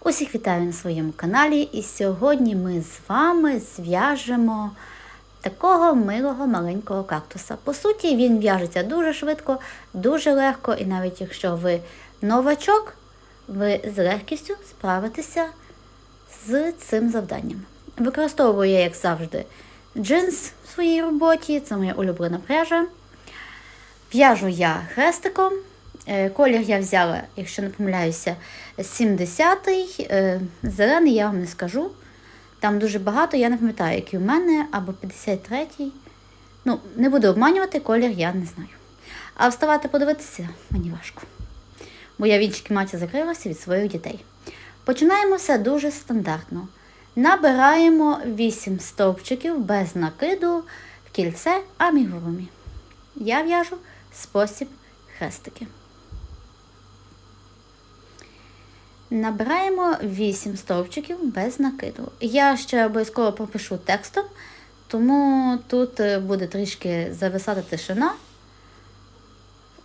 Усіх вітаю на своєму каналі, і сьогодні ми з вами зв'яжемо такого милого маленького кактуса. По суті, він в'яжеться дуже швидко, дуже легко, і навіть якщо ви новачок, ви з легкістю справитеся з цим завданням. Використовую я, як завжди, джинс в своїй роботі, це моя улюблена пряжа. В'яжу я хрестиком. Е, Колір я взяла, якщо не помиляюся, 70-й. Е, Зелений я вам не скажу. Там дуже багато, я не пам'ятаю, який у мене, або 53-й. Ну, не буду обманювати, колір я не знаю. А вставати подивитися мені важко. Бо я в іншій кімнаті закрилася від своїх дітей. Починаємо все дуже стандартно. Набираємо 8 стовпчиків без накиду в кільце амігурумі. Я в'яжу спосіб хрестики. Набираємо 8 стовпчиків без накиду. Я ще обов'язково пропишу текстом, тому тут е, буде трішки зависати тишина,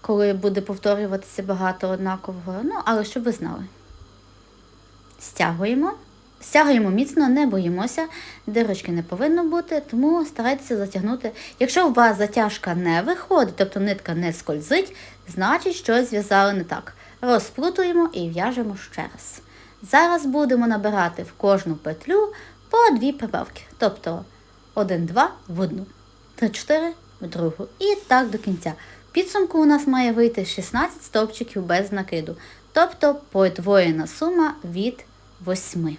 коли буде повторюватися багато однакового. Ну, але щоб ви знали. Стягуємо. Стягуємо міцно, не боїмося, дирочки не повинно бути, тому старайтеся затягнути. Якщо у вас затяжка не виходить, тобто нитка не скользить, значить щось зв'язали не так. Розплутуємо і в'яжемо ще раз. Зараз будемо набирати в кожну петлю по дві прибавки. Тобто 1-2 в одну, 3-4 в другу. І так до кінця. В підсумку у нас має вийти 16 стовпчиків без накиду, тобто подвоєна сума від 8.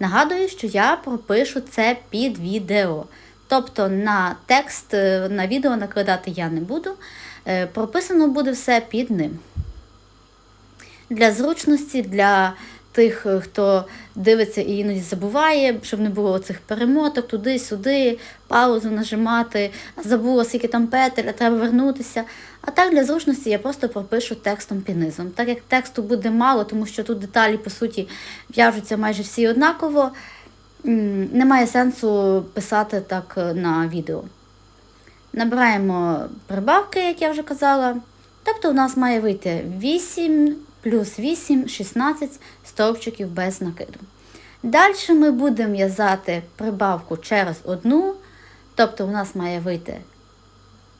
Нагадую, що я пропишу це під відео. Тобто на текст, е, на відео накладати я не буду. Е, Прописано буде все під ним. Для зручності, для тих, е, хто дивиться і іноді забуває, щоб не було цих перемоток туди-сюди, паузу нажимати, забула, скільки там петель, а треба вернутися. А так для зручності я просто пропишу текстом під низом. Так як тексту буде мало, тому що тут деталі, по суті, в'яжуться майже всі однаково, немає сенсу писати так е, на відео. Набираємо прибавки, як я вже казала. Тобто у нас має вийти 8 плюс 8, 16 стовпчиків без накиду. Далі ми будемо в'язати прибавку через одну, тобто у нас має вийти,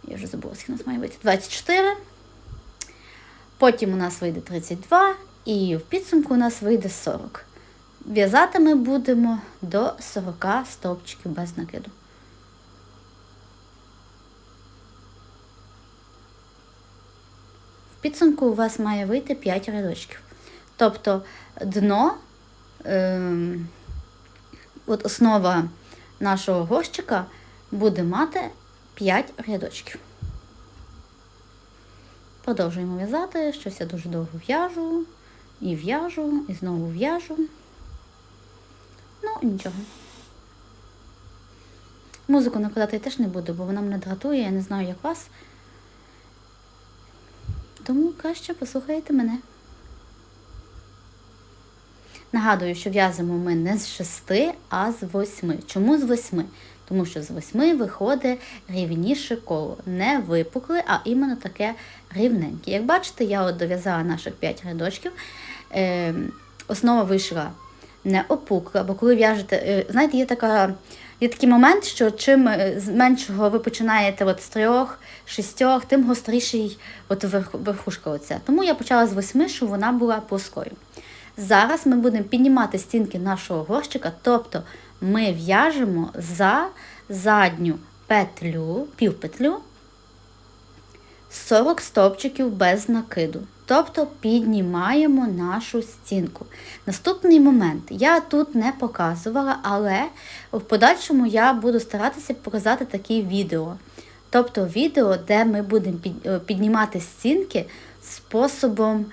я вже забула, скільки у нас має вийти 24. Потім у нас вийде 32 і в підсумку у нас вийде 40. В'язати ми будемо до 40 стовпчиків без накиду. Підсумку у вас має вийти 5 рядочків. Тобто дно, ем, от основа нашого горщика буде мати 5 рядочків. Продовжуємо в'язати, щось я дуже довго в'яжу, і в'яжу, і знову в'яжу. Ну, нічого. Музику накладати я теж не буду, бо вона мене дратує, я не знаю, як вас. Тому краще послухайте мене. Нагадую, що в'язимо ми не з шести, а з восьми. Чому з восьми? Тому що з восьми виходить рівніше коло. Не випукле, а іменно таке рівненьке. Як бачите, я от дов'язала наших 5 рядочків. Е, основа вийшла не опукла, бо коли в'яжете, е, знаєте, є така. Є такий момент, що чим е, з меншого ви починаєте от з трьох, шістьох, тим гостріший от верхушка оця. Тому я почала з восьми, щоб вона була плоскою. Зараз ми будемо піднімати стінки нашого горщика, тобто ми в'яжемо за задню петлю, півпетлю 40 стовпчиків без накиду. Тобто піднімаємо нашу стінку. Наступний момент я тут не показувала, але в подальшому я буду старатися показати такі відео. Тобто відео, де ми будемо піднімати стінки способом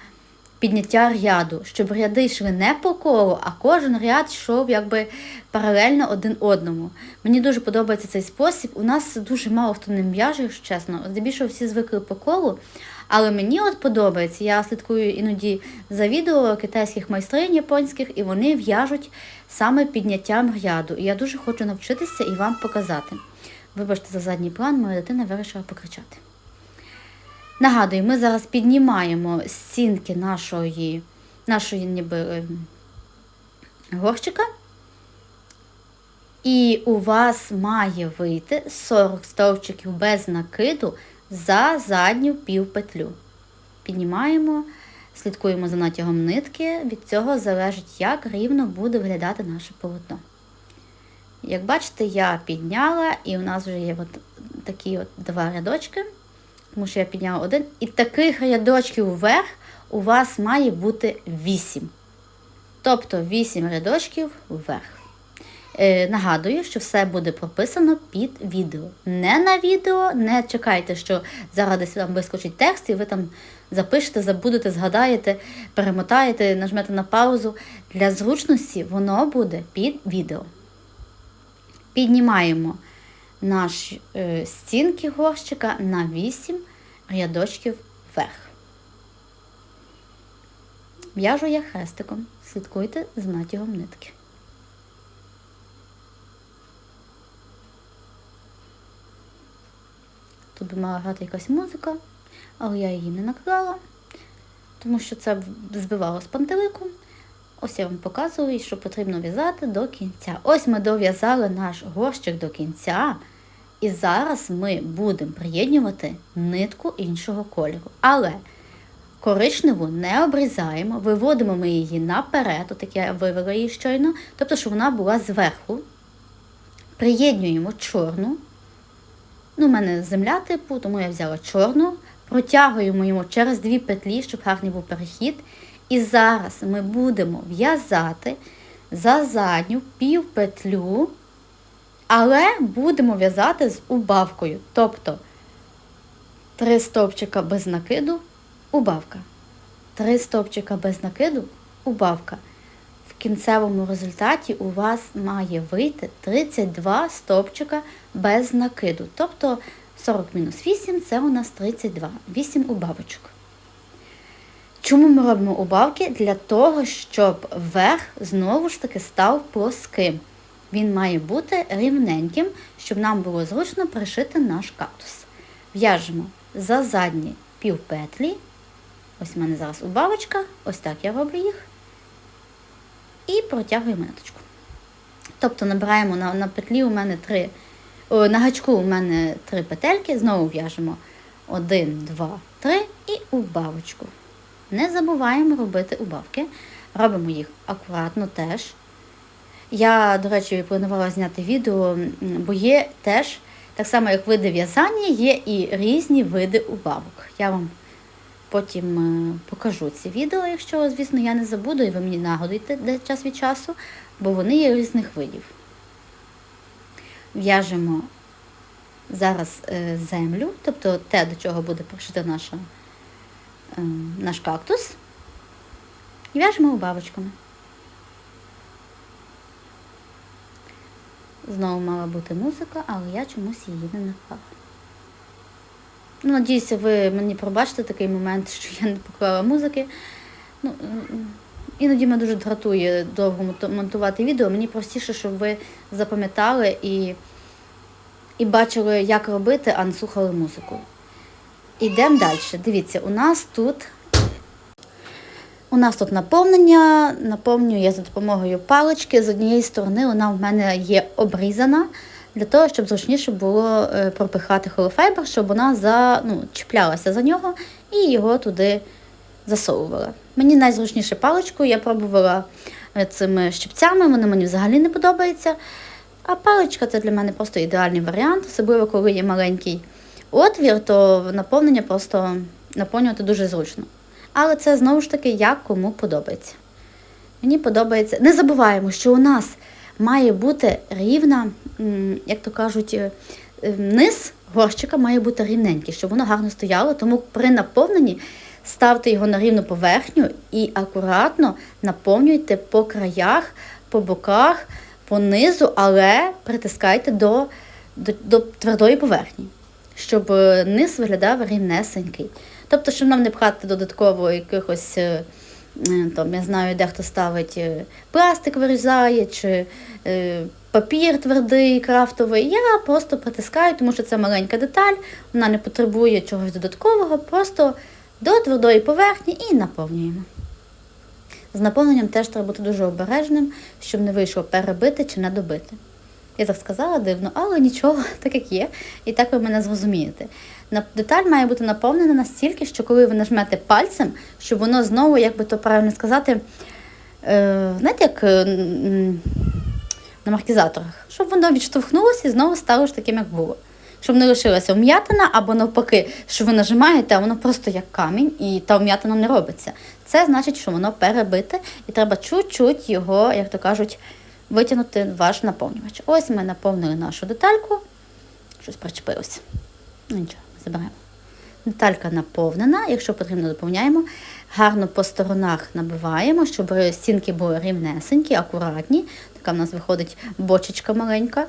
підняття ряду, щоб ряди йшли не по колу, а кожен ряд йшов якби паралельно один одному. Мені дуже подобається цей спосіб. У нас дуже мало хто ним в'яже, якщо чесно. Здебільшого всі звикли по колу. Але мені от подобається, я слідкую іноді за відео китайських майстринь японських, і вони в'яжуть саме підняттям ряду. І я дуже хочу навчитися і вам показати. Вибачте за задній план, моя дитина вирішила покричати. Нагадую, ми зараз піднімаємо стінки нашої, нашої ніби, горщика. І у вас має вийти 40 стовпчиків без накиду за задню півпетлю. Піднімаємо, слідкуємо за натягом нитки, від цього залежить, як рівно буде виглядати наше полотно. Як бачите, я підняла, і у нас вже є от такі от два рядочки, тому що я підняла один. І таких рядочків вверх у вас має бути 8. Тобто 8 рядочків вверх. Е, нагадую, що все буде прописано під відео. Не на відео, не чекайте, що зараз десь вам вискочить текст, і ви там запишете, забудете, згадаєте, перемотаєте, нажмете на паузу. Для зручності воно буде під відео. Піднімаємо наші е, стінки горщика на 8 рядочків вверх. В'яжу я хрестиком. Слідкуйте з натягом нитки. Тут би мала грати якась музика, але я її не наклала, тому що це збивало з пантелику. Ось я вам показую, що потрібно в'язати до кінця. Ось ми дов'язали наш горщик до кінця. І зараз ми будемо приєднувати нитку іншого кольору. Але коричневу не обрізаємо, виводимо ми її наперед, отак я вивела її щойно, тобто, щоб вона була зверху. Приєднуємо чорну. Ну, у мене земля типу, тому я взяла чорну, протягуємо йому через дві петлі, щоб гарний був перехід. І зараз ми будемо в'язати за задню півпетлю, але будемо в'язати з убавкою. Тобто три стовпчика без накиду, убавка. Три стовпчика без накиду, убавка. В кінцевому результаті у вас має вийти 32 стовпчика без накиду. Тобто 40 мінус 8 це у нас 32, 8 убавочок. Чому ми робимо убавки? Для того, щоб верх знову ж таки став плоским. Він має бути рівненьким, щоб нам було зручно пришити наш кактус. В'яжемо за задні півпетлі. Ось у мене зараз убавочка, ось так я роблю їх. І протягуємо ниточку. Тобто набираємо на на петлі у мене три, о, на гачку у мене три петельки, знову в'яжемо 1, 2, 3 і убавочку. Не забуваємо робити убавки. Робимо їх акуратно теж. Я, до речі, планувала зняти відео, бо є теж, так само, як види в'язання, є і різні види убавок. Я вам потім е, покажу ці відео, якщо, звісно, я не забуду, і ви мені нагодуєте час від часу, бо вони є різних видів. В'яжемо зараз е, землю, тобто те, до чого буде пришита наша наш кактус і в'яжемо убавочками. Знову мала бути музика, але я чомусь її не наклала. Ну, Надіюся, ви мені пробачите такий момент, що я не поклала музики. Ну, Іноді мене дуже дратує довго монтувати відео. Мені простіше, щоб ви запам'ятали і і бачили, як робити, а не слухали музику. Ідемо далі. Дивіться, у нас тут у нас тут наповнення, наповнюю я за допомогою палички. З однієї сторони вона в мене є обрізана, для того, щоб зручніше було е, пропихати холофайбер, щоб вона за, ну, чіплялася за нього і його туди засовувала. Мені найзручніше паличкою, я пробувала е, цими щипцями, вони мені взагалі не подобаються. А паличка це для мене просто ідеальний варіант, особливо коли є маленький отвір, то наповнення просто наповнювати дуже зручно. Але це знову ж таки як кому подобається. Мені подобається. Не забуваємо, що у нас має бути рівна, як то кажуть, е, е, низ горщика має бути рівненький, щоб воно гарно стояло, тому при наповненні ставте його на рівну поверхню і акуратно наповнюйте по краях, по боках, по низу, але притискайте до, до, до твердої поверхні щоб е, низ виглядав рівнесенький. Тобто, щоб нам не пхати додатково якихось, там, я знаю, де ставить пластик вирізає, чи папір твердий, крафтовий. Я просто притискаю, тому що це маленька деталь, вона не потребує чогось додаткового, просто до твердої поверхні і наповнюємо. З наповненням теж треба бути дуже обережним, щоб не вийшло перебити чи не добити. Я так сказала дивно, але нічого, так як є, і так ви мене зрозумієте. Деталь має бути наповнена настільки, що коли ви нажмете пальцем, щоб воно знову, як би то правильно сказати, е, знаєте, як е, на маркізаторах, щоб воно відштовхнулося і знову стало ж таким, як було. Щоб не лишилася вм'ятина, або навпаки, що ви нажимаєте, а воно просто як камінь, і та вм'ятина не робиться. Це значить, що воно перебите, і треба чуть-чуть його, як то кажуть, витягнути ваш наповнювач. Ось ми наповнили нашу детальку. Щось причепилося. Ну нічого, заберемо. Деталька наповнена, якщо потрібно, доповняємо. Гарно по сторонах набиваємо, щоб стінки були рівнесенькі, акуратні. В нас виходить бочечка маленька.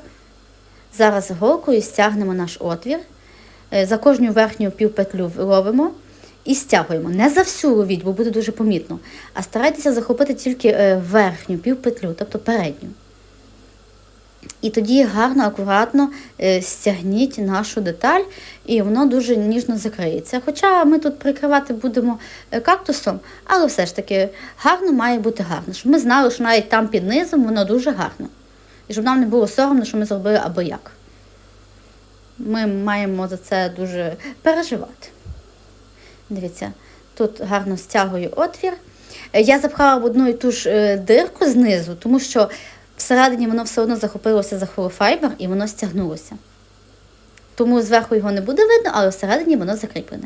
Зараз голкою стягнемо наш отвір. Е, За кожну верхню півпетлю ловимо і стягуємо. Не за всю ловіть, бо буде дуже помітно. А старайтеся захопити тільки е, верхню півпетлю, тобто передню. І тоді гарно, акуратно е, стягніть нашу деталь, і воно дуже ніжно закриється. Хоча ми тут прикривати будемо е, кактусом, але все ж таки гарно має бути гарно. Щоб ми знали, що навіть там під низом воно дуже гарно. І щоб нам не було соромно, що ми зробили або як. Ми маємо за це дуже переживати. Дивіться, тут гарно стягую отвір. Е, Я запхала в одну і ту ж дирку знизу, тому що всередині воно все одно захопилося за холофайбер і воно стягнулося. Тому зверху його не буде видно, але всередині воно закріплене.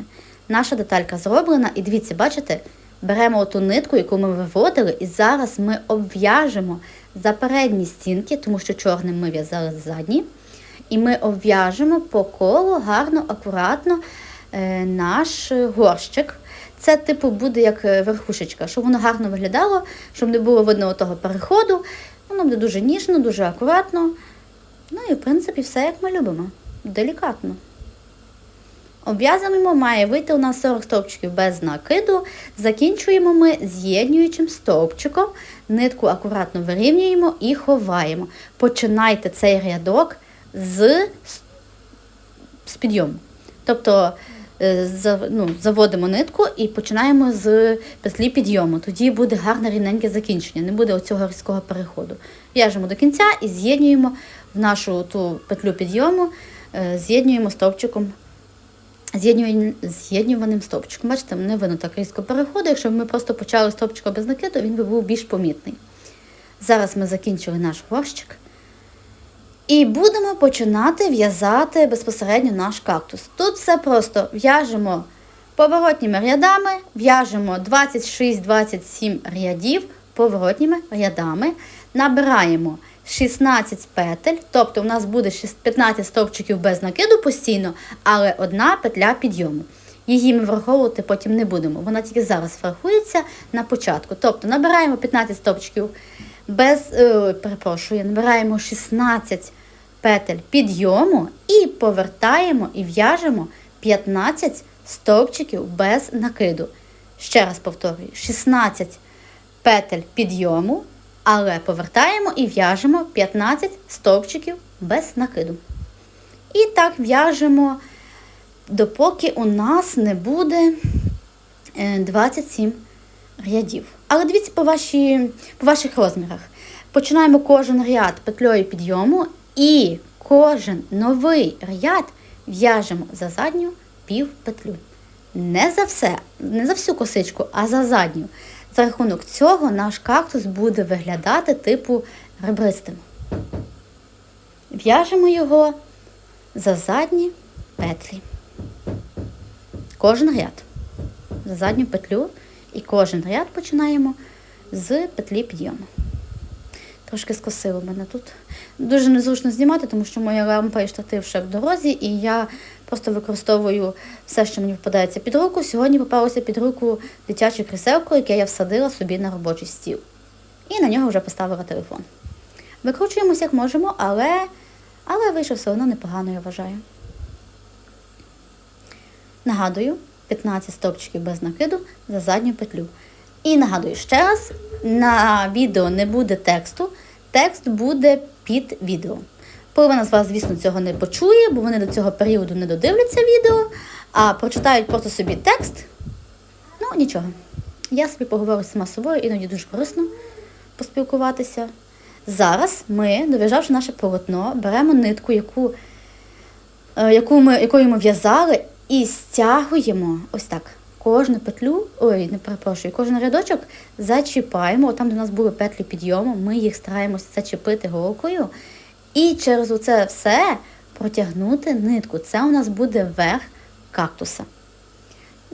Наша деталька зроблена, і дивіться, бачите, беремо ту нитку, яку ми виводили, і зараз ми обв'яжемо за передні стінки, тому що чорним ми в'язали задні. І ми обв'яжемо по колу гарно, акуратно е, наш горщик. Це, типу, буде як е, верхушечка, щоб воно гарно виглядало, щоб не було видно того переходу. Воно буде дуже ніжно, дуже акуратно. Ну і, в принципі, все як ми любимо. Делікатно. Обв'язуємо, має вийти у нас 40 стовпчиків без накиду. Закінчуємо ми з'єднюючим стовпчиком. Нитку акуратно вирівнюємо і ховаємо. Починайте цей рядок з, з підйому. Тобто ну, заводимо нитку і починаємо з петлі підйому. Тоді буде гарне рівненьке закінчення, не буде оцього різкого переходу. В'яжемо до кінця і з'єднуємо в нашу ту петлю підйому, е, з'єднуємо стовпчиком з'єднюваним стовпчиком. Бачите, не видно так різко переходу. Якщо б ми просто почали стовпчика без накиду, він би був більш помітний. Зараз ми закінчили наш горщик. І будемо починати в'язати безпосередньо наш кактус. Тут все просто в'яжемо поворотніми рядами, в'яжемо 26-27 рядів поворотніми рядами, набираємо 16 петель, тобто у нас буде 15 стовпчиків без накиду постійно, але одна петля підйому. Її ми враховувати потім не будемо. Вона тільки зараз врахується на початку. Тобто набираємо 15 стовпчиків без, е, перепрошую, набираємо 16 петель підйому і повертаємо і в'яжемо 15 стовпчиків без накиду. Ще раз повторюю, 16 петель підйому, але повертаємо і в'яжемо 15 стовпчиків без накиду. І так в'яжемо, допоки у нас не буде е, 27 рядів. Але дивіться по, ваші, по ваших розмірах. Починаємо кожен ряд петлею підйому і кожен новий ряд в'яжемо за задню півпетлю. Не за все, не за всю косичку, а за задню. За рахунок цього наш кактус буде виглядати типу ребристим. В'яжемо його за задні петлі. Кожен ряд. За задню петлю і кожен ряд починаємо з петлі підйому. Трошки скосило мене тут. Дуже незручно знімати, тому що моя лампа і штатив ще в дорозі, і я просто використовую все, що мені впадається під руку. Сьогодні попалося під руку дитяче кріселко, яке я всадила собі на робочий стіл. І на нього вже поставила телефон. Викручуємося як можемо, але, але вийшов все одно непогано, я вважаю. Нагадую, 15 стовпчиків без накиду за задню петлю. І нагадую ще раз, на відео не буде тексту, текст буде під відео. Половина з вас, звісно, цього не почує, бо вони до цього періоду не додивляться відео, а прочитають просто собі текст. Ну, нічого. Я собі поговорю сама собою, іноді дуже корисно поспілкуватися. Зараз ми, дов'язавши наше полотно, беремо нитку, яку, е, яку ми, якою ми в'язали, і стягуємо ось так. Кожну петлю, ой, не перепрошую, кожен рядочок зачіпаємо. Там, де у нас були петлі підйому, ми їх стараємося зачепити голкою. І через оце все протягнути нитку. Це у нас буде верх кактуса.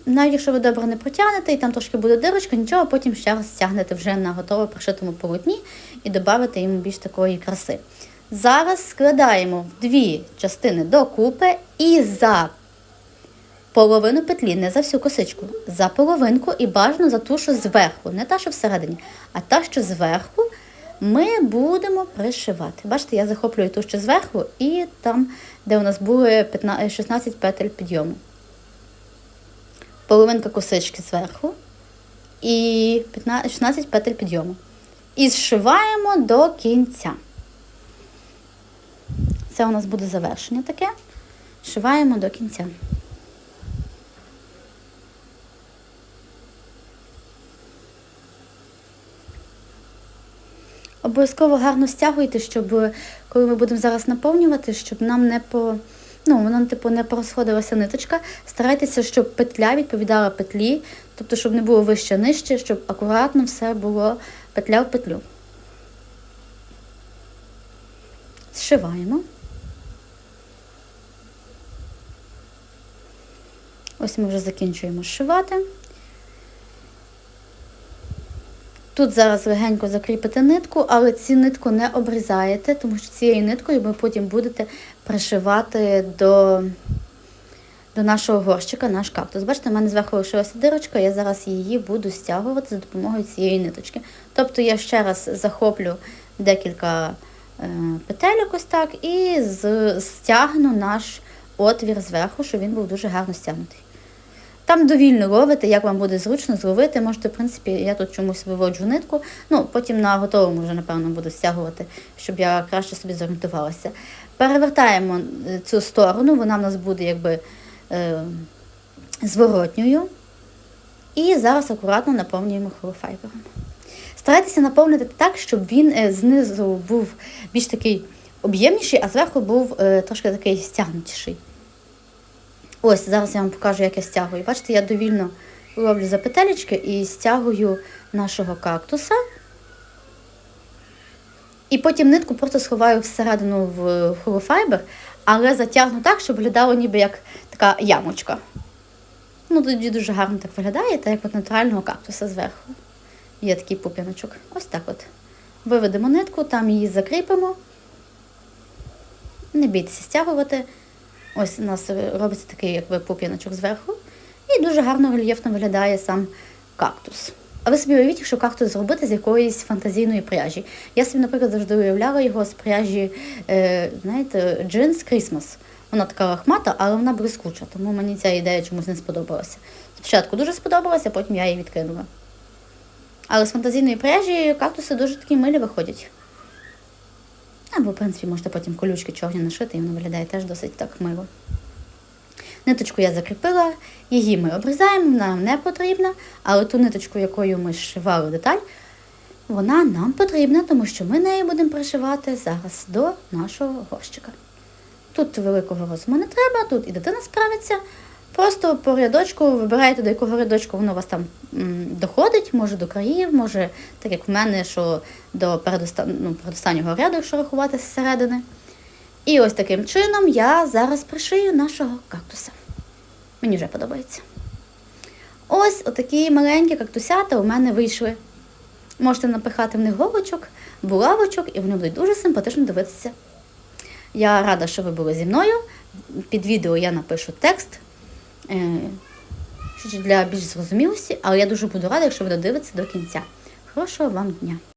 Навіть якщо ви добре не протягнете, і там трошки буде дирочка, нічого, потім ще раз стягнете вже на готово пришитому полотні і додавите йому більш такої краси. Зараз складаємо в дві частини докупи і за половину петлі, не за всю косичку, за половинку і бажано за ту, що зверху, не та, що всередині, а та, що зверху, ми будемо пришивати. Бачите, я захоплюю ту, що зверху, і там, де у нас були 15, 16 петель підйому. Половинка косички зверху і 15, 16 петель підйому. І зшиваємо до кінця. Це у нас буде завершення таке. Шиваємо до кінця. Обов'язково гарно стягуйте, щоб е, коли ми будемо зараз наповнювати, щоб нам не по. Ну, воно типу не порозходилася ниточка. Старайтеся, щоб петля відповідала петлі, тобто, щоб не було вище нижче, щоб акуратно все було петля в петлю. Зшиваємо. Ось ми вже закінчуємо зшивати. Тут зараз легенько закріпите нитку, але цю нитку не обрізаєте, тому що цією ниткою ви потім будете пришивати до до нашого горщика наш кактус. Бачите, в мене зверху лишилася дирочка, я зараз її буду стягувати за допомогою цієї ниточки. Тобто я ще раз захоплю декілька е, петель ось так і стягну наш отвір зверху, щоб він був дуже гарно стягнутий. Там довільно ловите, як вам буде зручно зловити. Можете, в принципі, я тут чомусь виводжу нитку. Ну, потім на готовому вже, напевно, буду стягувати, щоб я краще собі зорієнтувалася. Перевертаємо цю сторону, вона в нас буде якби е, зворотньою. І зараз акуратно наповнюємо холофайбером. Старайтеся наповнити так, щоб він е, знизу був більш такий об'ємніший, а зверху був е, трошки такий стягнутіший. Ось, зараз я вам покажу, як я стягую. Бачите, я довільно роблю за петелечки і стягую нашого кактуса. І потім нитку просто сховаю всередину в холофайбер, але затягну так, щоб виглядало ніби як така ямочка. Ну, тоді дуже гарно так виглядає, так як от натурального кактуса зверху. Є такий пуп'яночок. Ось так от. Виведемо нитку, там її закріпимо. Не бійтеся стягувати. Ось у нас робиться такий якби пуп'яночок зверху. І дуже гарно рельєфно виглядає сам кактус. А ви собі уявіть, якщо кактус зробити з якоїсь фантазійної пряжі. Я собі, наприклад, завжди уявляла його з пряжі, е, знаєте, джинс Christmas. Вона така лахмата, але вона блискуча, тому мені ця ідея чомусь не сподобалася. Спочатку дуже сподобалася, потім я її відкинула. Але з фантазійної пряжі кактуси дуже такі милі виходять. Або, в принципі, можете потім колючки чорні нашити, і воно виглядає теж досить так мило. Ниточку я закріпила, її ми обрізаємо, нам не потрібна, але ту ниточку, якою ми зшивали деталь, вона нам потрібна, тому що ми нею будемо пришивати зараз до нашого горщика. Тут великого розуму не треба, тут і дитина справиться. Просто по рядочку вибираєте, до якого рядочку воно у вас там доходить, може до країв, може, так як в мене, що до ну, передостаннього ряду, якщо рахувати зсередини. І ось таким чином я зараз пришию нашого кактуса. Мені вже подобається. Ось отакі маленькі кактусята у мене вийшли. Можете напихати в них голочок, булавочок, і вони будуть дуже симпатично дивитися. Я рада, що ви були зі мною. Під відео я напишу текст для більш зрозумілості, але я дуже буду рада, якщо ви додивитеся до кінця. Хорошого вам дня!